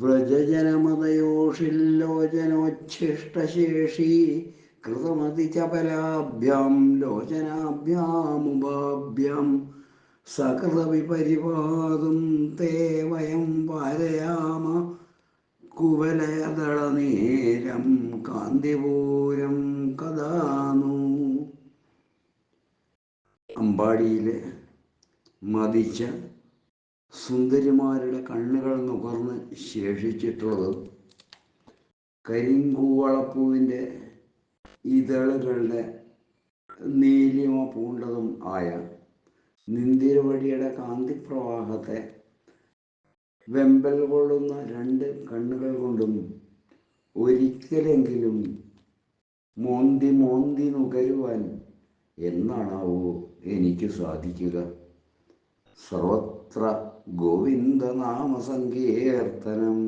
വ്രജജനമതയോഷില്ലോചനോച്ഛിഷ്ടശേഷി കൃതമതി ചപലാഭ്യാം ലോചനാഭ്യാമുപാഭ്യാം സകൃതവിപരിപാദം തേ വയം പാരയാമ കുവലയദളനേരം കാന്തിപൂരം കഥാനു. അമ്പാടിയിലെ മതിച്ച സുന്ദരിമാരുടെ കണ്ണുകൾ നുകർന്ന് ശേഷിച്ചിട്ടുള്ളത് കരിങ്കൂവളപ്പൂവിന്റെ ഇതളുകളുടെ നീലിമ പൂണ്ടതും ആയ നിന്തിരവഴിയുടെ കാന്തിപ്രവാഹത്തെ വെമ്പൽ കൊള്ളുന്ന രണ്ട് കണ്ണുകൾ കൊണ്ടും ഒരിക്കലെങ്കിലും മോന്തി മോന്തി നുകരുവാൻ എന്നാണാവോ എനിക്ക് സാധിക്കുക? സർവത്ര ഗോവിന്ദനാമ സങ്കീർത്തനം